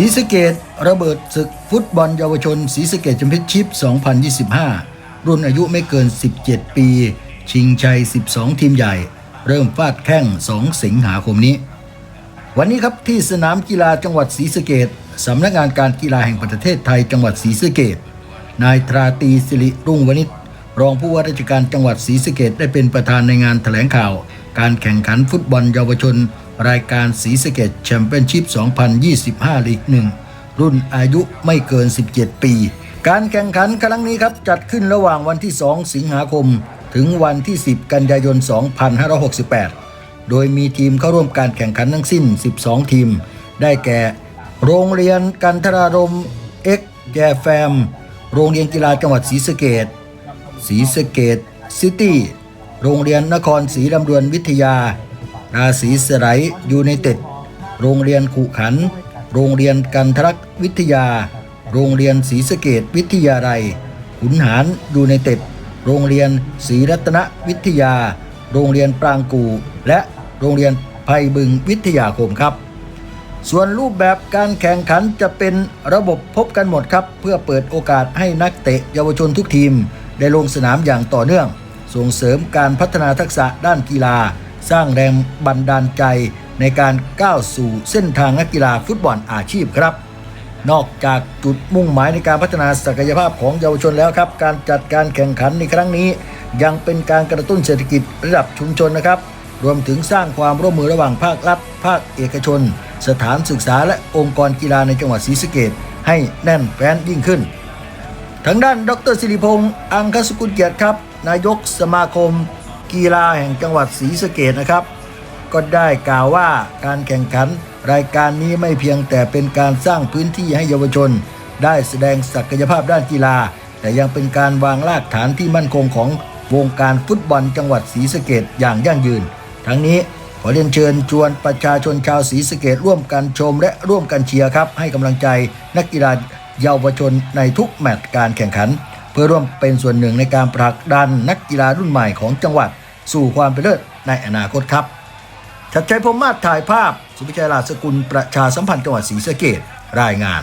ศรีสะเกดระเบิดศึกฟุตบอลเยาวชนศรีสะเกดแชมเปี้ยนชิพ 2025 รุ่นอายุไม่เกิน 17 ปี ชิงชัย 12 ทีมใหญ่ เริ่มฟาดแข้ง 2 สิงหาคมนี้ วันนี้ครับที่สนามกีฬาจังหวัดศรีสะเกดสำนักงานการกีฬาแห่งประเทศไทยจังหวัดศรีสะเกดนายตราตีสิริรุ่งวณิชรองผู้ว่าราชการจังหวัดศรีสะเกดได้เป็นประธานในงานแถลงข่าว การแข่งขันฟุตบอลเยาวชน รายการศรีสเกดแชมเปี้ยนชิพ 2025 ลีกหนึ่งรุ่นอายุไม่เกิน 17 ปี การแข่งขันครั้งนี้ครับ จัดขึ้นระหว่างวันที่ 2 สิงหาคม ถึงวันที่ 10 กันยายน 2568 โดยมีทีมเข้าร่วมการแข่งขันทั้งสิ้น 12 ทีม ได้แก่ โรงเรียนกันทรารมเอ็กแยแฟม โรงเรียนกีฬาจังหวัดศรีสะเกดศรีสะเกดซิตี้ โรงเรียนนครศรีลำดวนวิทยา ราศีสไลยยูไนเต็ด โรงเรียนขุขัน โรงเรียนกันทรักวิทยา โรงเรียนศรีสะเกดวิทยาลัยขุนหารยูไนเต็ด โรงเรียนศรีรัตนวิทยา โรงเรียนปรางกู และโรงเรียนไพบึงวิทยาคมครับ ส่วนรูปแบบการแข่งขันจะเป็นระบบพบกันหมดครับ เพื่อเปิดโอกาสให้นักเตะเยาวชนทุกทีม ได้ลงสนามอย่างต่อเนื่อง ส่งเสริมการพัฒนาทักษะด้านกีฬา สร้างแรงบันดาลใจในการก้าวสู่เส้นทางนักกีฬาฟุตบอลอาชีพครับ นอกจากจุดมุ่งหมายในการพัฒนาศักยภาพของเยาวชนแล้วครับ การจัดการแข่งขันในครั้งนี้ ยังเป็นการกระตุ้นเศรษฐกิจระดับชุมชนนะครับ รวมถึงสร้างความร่วมมือระหว่างภาครัฐ ภาคเอกชน สถานศึกษาและองค์กรกีฬาในจังหวัดศรีสะเกดให้แน่นแฟ้นยิ่งขึ้นทางด้านดรสิริพงษ์อังคสกุลเกียรติครับ นายกสมาคม กีฬาแห่งจังหวัดศรีสะเกดนะครับ ก็ได้กล่าวว่าการแข่งขัน รายการนี้ไม่เพียงแต่เป็นการสร้างพื้นที่ให้เยาวชน ได้แสดงศักยภาพด้านกีฬา แต่ยังเป็นการวางรากฐานที่มั่นคงของวงการฟุตบอลจังหวัดศรีสะเกดอย่างยั่งยืน ทั้งนี้ขอเรียนเชิญชวนประชาชนชาวศรีสะเกดร่วมกันชมและร่วมกันเชียร์ครับ ให้กำลังใจนักกีฬาเยาวชนในทุกแมตช์การแข่งขัน เพื่อร่วมเป็นส่วนหนึ่งในการผลักดันนักกีฬารุ่นใหม่ของจังหวัด สู่ความเป็นเลิศในอนาคตครับชัดชัยพรมมาศถ่ายภาพ สุภิชัยลาสกุลประชาสัมพันธ์จังหวัดศรีสะเกดรายงาน